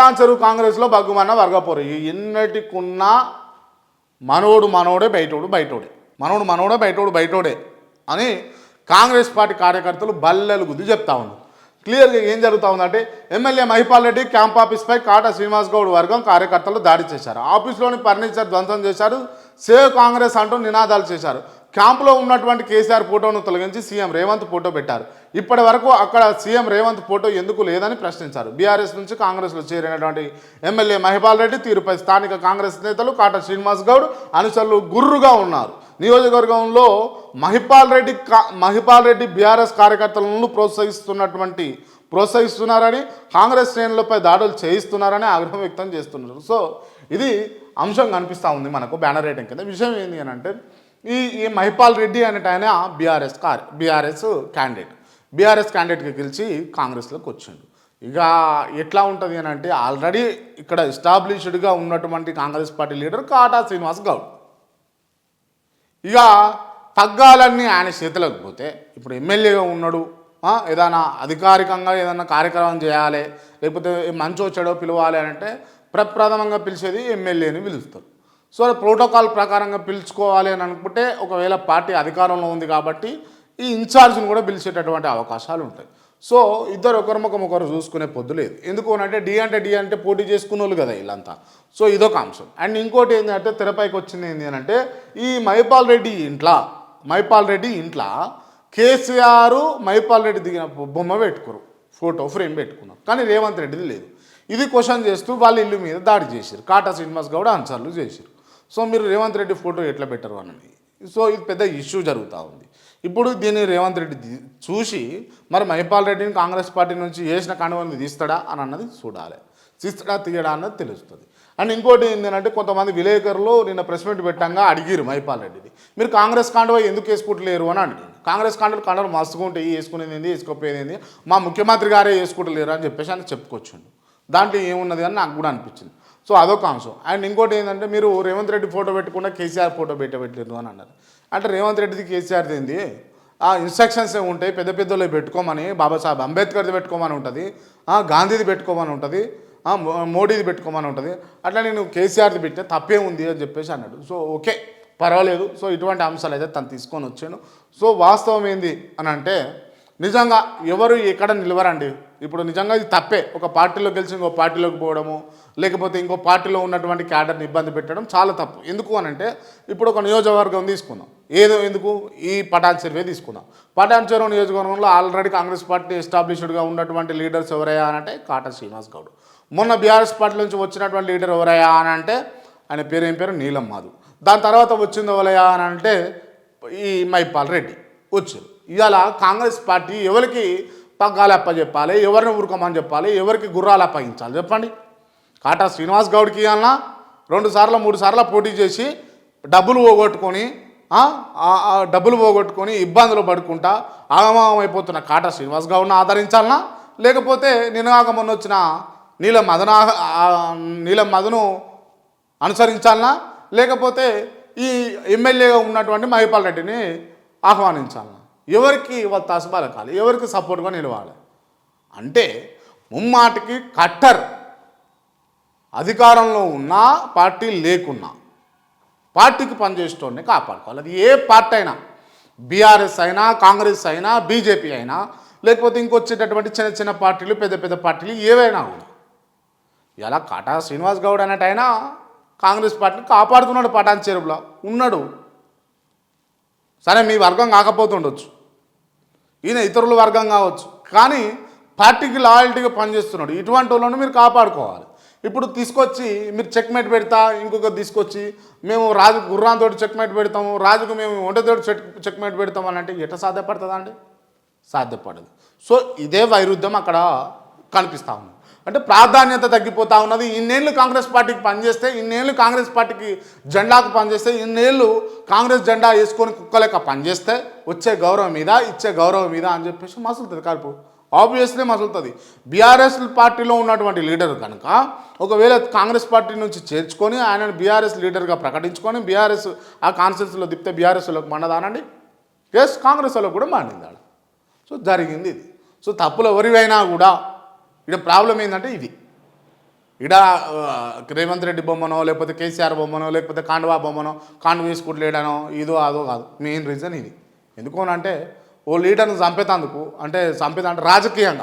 పటాన్ చెరువు కాంగ్రెస్లో బగ్గుమన్న వర్గపోరు. ఎన్నటికున్న మనోడు మనోడే బయటోడు బయటోడే. మనోడు మనోడే బయటోడు బయటోడే అని కాంగ్రెస్ పార్టీ కార్యకర్తలు బల్లెలు గుద్ది చెప్తా ఉన్నారు. క్లియర్గా ఏం జరుగుతా ఉందంటే ఎమ్మెల్యే మహిపాల్ రెడ్డి క్యాంప్ ఆఫీస్పై కాటా శ్రీనివాస్ గౌడ్ వర్గం కార్యకర్తలు దాడి చేశారు. ఆఫీస్లోని ఫర్నిచర్ ధ్వంసం చేశారు. సేవ్ కాంగ్రెస్ అంటూ నినాదాలు చేశారు. క్యాంపులో ఉన్నటువంటి కేసీఆర్ ఫోటోను తొలగించి సీఎం రేవంత్ ఫోటో పెట్టారు. ఇప్పటి వరకు అక్కడ సీఎం రేవంత్ ఫోటో ఎందుకు లేదని ప్రశ్నించారు. బీఆర్ఎస్ నుంచి కాంగ్రెస్లో చేరినటువంటి ఎమ్మెల్యే మహిపాల్ రెడ్డి తీరుపై స్థానిక కాంగ్రెస్ నేతలు కాటా శ్రీనివాస్ గౌడ్ అనుచరులు గుర్రుగా ఉన్నారు. నియోజకవర్గంలో మహిపాల్ రెడ్డి కా మహిపాల్ రెడ్డి బీఆర్ఎస్ కార్యకర్తలను ప్రోత్సహిస్తున్నటువంటి ప్రోత్సహిస్తున్నారని కాంగ్రెస్ శ్రేణులపై దాడులు చేయిస్తున్నారని ఆగ్రహం వ్యక్తం చేస్తున్నారు. సో ఇది అంశం కనిపిస్తూ ఉంది మనకు బ్యానర్ రేటింగ్ కింద. విషయం ఏంటి అని అంటే ఈ ఈ మహిపాల్ రెడ్డి అనేట ఆయన BRS car BRS candidate BRS క్యాండిడేట్కి గెలిచి కాంగ్రెస్లోకి వచ్చిండు. ఇక ఎట్లా ఉంటుంది అని అంటే ఆల్రెడీ ఇక్కడ ఎస్టాబ్లిష్డ్గా ఉన్నటువంటి కాంగ్రెస్ పార్టీ లీడర్ కాటా శ్రీనివాస్ గౌడ్. ఇక తగ్గాలన్నీ ఆయన చేతులకు పోతే ఇప్పుడు ఎమ్మెల్యేగా ఉన్నాడు ఏదైనా అధికారికంగా ఏదైనా కార్యక్రమం చేయాలి లేకపోతే మంచి వచ్చాడో పిలవాలి అని అంటే ప్రప్రథమంగా పిలిచేది ఎమ్మెల్యేని పిలుస్తారు. సో ప్రోటోకాల్ ప్రకారంగా పిలుచుకోవాలి అని అనుకుంటే ఒకవేళ పార్టీ అధికారంలో ఉంది కాబట్టి ఈ ఇన్ఛార్జ్ని కూడా పిలిచేటటువంటి అవకాశాలు ఉంటాయి. సో ఇద్దరు ఒకరిముఖం ఒకరు చూసుకునే పొద్దు లేదు. ఎందుకు అంటే డి అంటే డి అంటే పోటీ చేసుకునే వాళ్ళు కదా వీళ్ళంతా. సో ఇదొక అంశం. అండ్ ఇంకోటి ఏంటంటే తెరపైకి వచ్చింది ఏంటి అని అంటే ఈ మైపాల్ రెడ్డి ఇంట్లో మైపాల్ రెడ్డి ఇంట్లో కేసీఆర్ మైపాల్ రెడ్డి దిగిన బొమ్మ పెట్టుకోరు. ఫోటో ఫ్రేమ్ పెట్టుకున్నారు కానీ రేవంత్ రెడ్డిది లేదు. ఇది క్వశ్చన్ చేస్తూ వాళ్ళ ఇల్లు మీద దాడి చేశారు కాటా శ్రీనివాస్ గౌడ్ ఆన్సర్లు చేశారు సో మీరు రేవంత్ రెడ్డి ఫోటో ఎట్లా పెట్టరు అన్నది. సో ఇది పెద్ద ఇష్యూ జరుగుతూ ఉంది. ఇప్పుడు దీన్ని రేవంత్ రెడ్డి చూసి మరి మహిపాల్ రెడ్డిని కాంగ్రెస్ పార్టీ నుంచి వేసిన కాండవాన్ని తీస్తాడా అని అన్నది చూడాలి. తీస్తాడా తీయడా అన్నది తెలుస్తుంది. అండ్ ఇంకోటి ఏంటంటే కొంతమంది విలేకరులు నిన్న ప్రెస్ మీట్ పెట్టంగా అడిగిరు మహిపాల్ రెడ్డిని. మీరు కాంగ్రెస్ కాండవ ఎందుకు వేసుకుంటలేరు అని అడిగారు కాంగ్రెస్ కాండలు కాండలు మస్తుగా ఉంటాయి వేసుకునేది ఏంది వేసుకోపోయేది ఏంది? మా ముఖ్యమంత్రి గారే వేసుకుంటలేరు అని చెప్పేసి అని చెప్పుకొచ్చిండు. దాంట్లో ఏమున్నది అని నాకు కూడా అనిపించింది. సో అదొక అంశం. అండ్ ఇంకోటి ఏంటంటే మీరు రేవంత్ రెడ్డి ఫోటో పెట్టకుండా కేసీఆర్ ఫోటో పెట్టబెట్టలేదు అని అన్నారు. అంటే రేవంత్ రెడ్డిది కేసీఆర్ది ఏంది? ఆ ఇన్స్ట్రక్షన్స్ ఏ ఉంటాయి? పెద్ద పెద్దలు పెట్టుకోమని బాబాసాహెబ్ అంబేద్కర్ది పెట్టుకోమని ఉంటుంది. గాంధీది పెట్టుకోమని ఉంటుంది. మోడీది పెట్టుకోమని ఉంటుంది. అట్లా నేను కేసీఆర్ది పెట్టిన తప్పే ఉంది అని చెప్పేసి అన్నాడు. సో ఓకే పర్వాలేదు. సో ఇటువంటి అంశాలు అయితే తను తీసుకొని వచ్చాను సో వాస్తవం ఏంది అని అంటే నిజంగా ఎవరు ఎక్కడ నిలవరండి? ఇప్పుడు నిజంగా ఇది తప్పే. ఒక పార్టీలో గెలిచి ఇంకో పార్టీలోకి పోవడము లేకపోతే ఇంకో పార్టీలో ఉన్నటువంటి క్యాడర్ని ఇబ్బంది పెట్టడం చాలా తప్పు. ఎందుకు అని అంటే ఇప్పుడు ఒక నియోజకవర్గం తీసుకుందాం. ఏదో ఎందుకు? ఈ పటాన్ చెరువే తీసుకుందాం. పటాన్ చెరువు నియోజకవర్గంలో ఆల్రెడీ కాంగ్రెస్ పార్టీ ఎస్టాబ్లిష్డ్గా ఉన్నటువంటి లీడర్స్ ఎవరయ్యా అనంటే అంటే కాటా శ్రీనివాస్ గౌడ్. మొన్న బీఆర్ఎస్ పార్టీ నుంచి వచ్చినటువంటి లీడర్ ఎవరయ్యా అని అంటే ఆయన పేరు ఏం పేరు? నీలం మాధు దాని తర్వాత వచ్చింది ఎవరయ్యా అని అంటే ఈ మైపాల్ రెడ్డి వచ్చారు. ఇవాళ కాంగ్రెస్ పార్టీ ఎవరికి పగ్గాలు అప్పచెప్పాలి ఎవరిని ఊరుకోమని చెప్పాలి ఎవరికి గుర్రాలు అప్పగించాలి చెప్పండి. కాటా శ్రీనివాస్ గౌడ్కి ఇవ్వాలన్నా రెండు సార్లు మూడు సార్లు పోటీ చేసి డబ్బులు పోగొట్టుకొని డబ్బులు పోగొట్టుకొని ఇబ్బందులు పడుకుంటా ఆగమాగం కాటా శ్రీనివాస్ గౌడ్ని ఆదరించాలనా? లేకపోతే నిన్నగాక మొన్న వచ్చిన నీలం మదన నీలం మదను అనుసరించాలనా? లేకపోతే ఈ ఎమ్మెల్యేగా ఉన్నటువంటి మహిపాల్ రెడ్డిని ఆహ్వానించాలనా? ఎవరికి వాళ్ళ తసబలకాలి ఎవరికి సపోర్ట్గా నిలవాలి అంటే ముమ్మాటికి కట్టర్ అధికారంలో ఉన్నా పార్టీ లేకున్నా పార్టీకి పనిచేసేటోడిని కాపాడుకోవాలి. అది ఏ పార్టీ అయినా బీఆర్ఎస్ అయినా కాంగ్రెస్ అయినా బీజేపీ అయినా లేకపోతే ఇంకొచ్చేటటువంటి చిన్న చిన్న పార్టీలు పెద్ద పెద్ద పార్టీలు ఏవైనా కూడా ఇలా కాటా శ్రీనివాస్ గౌడ్ అన్నట్టు ఆయన కాంగ్రెస్ పార్టీని కాపాడుతున్నాడు పటాన్ చెరువులో. ఉన్నాడు. సరే మీ వర్గం కాకపోతుండొచ్చు. ఈయన ఇతరుల వర్గం కావచ్చు. కానీ పార్టీకి లాయల్టీగా పనిచేస్తున్నాడు. ఇటువంటి వాళ్ళని మీరు కాపాడుకోవాలి. ఇప్పుడు తీసుకొచ్చి మీరు చెక్మేట్ పెడతా ఇంకొక తీసుకొచ్చి మేము రాజు గుర్రాంతో చెక్మేట్ పెడతాము రాజుకు మేము ఒంటతోటి చెక్ చెక్మేట్ పెడతాం అని అంటే ఎట్లా సాధ్యపడుతుందా అండి సాధ్యపడదు. సో ఇదే వైరుధ్యం అక్కడ కనిపిస్తూ ఉంది. అంటే ప్రాధాన్యత తగ్గిపోతూ ఉన్నది. ఇన్నేళ్ళు కాంగ్రెస్ పార్టీకి పనిచేస్తే ఇన్నేళ్ళు కాంగ్రెస్ పార్టీకి జెండాకు పనిచేస్తే ఇన్నేళ్ళు కాంగ్రెస్ జెండా వేసుకొని కుక్కలేక పనిచేస్తే వచ్చే గౌరవం మీద ఇచ్చే గౌరవం మీద అని చెప్పేసి మసులుతుంది కలుపు ఆబ్వియస్లీ మసులుతుంది. బీఆర్ఎస్ పార్టీలో ఉన్నటువంటి లీడర్ కనుక ఒకవేళ కాంగ్రెస్ పార్టీ నుంచి చేర్చుకొని ఆయనను బీఆర్ఎస్ లీడర్గా ప్రకటించుకొని బీఆర్ఎస్ ఆ కాన్స్టిట్యూన్సీలో బీఆర్ఎస్ బీఆర్ఎస్లోకి మండదానండి ఎస్ కాంగ్రెస్ కూడా మండింది సో జరిగింది ఇది. సో తప్పులు ఎవరివైనా కూడా ఇక్కడ ప్రాబ్లం ఏంటంటే ఇది. ఇక్కడ రేవంత్ రెడ్డి బొమ్మనో లేకపోతే కేసీఆర్ బొమ్మనో లేకపోతే కాండవా బొమ్మనో కాండు వేసుకుంటలేడనో ఇదో అదో కాదు. మెయిన్ రీజన్ ఇది. ఎందుకు అంటే ఓ లీడర్ను చంపేతందుకు అంటే చంపేదంటే రాజకీయంగా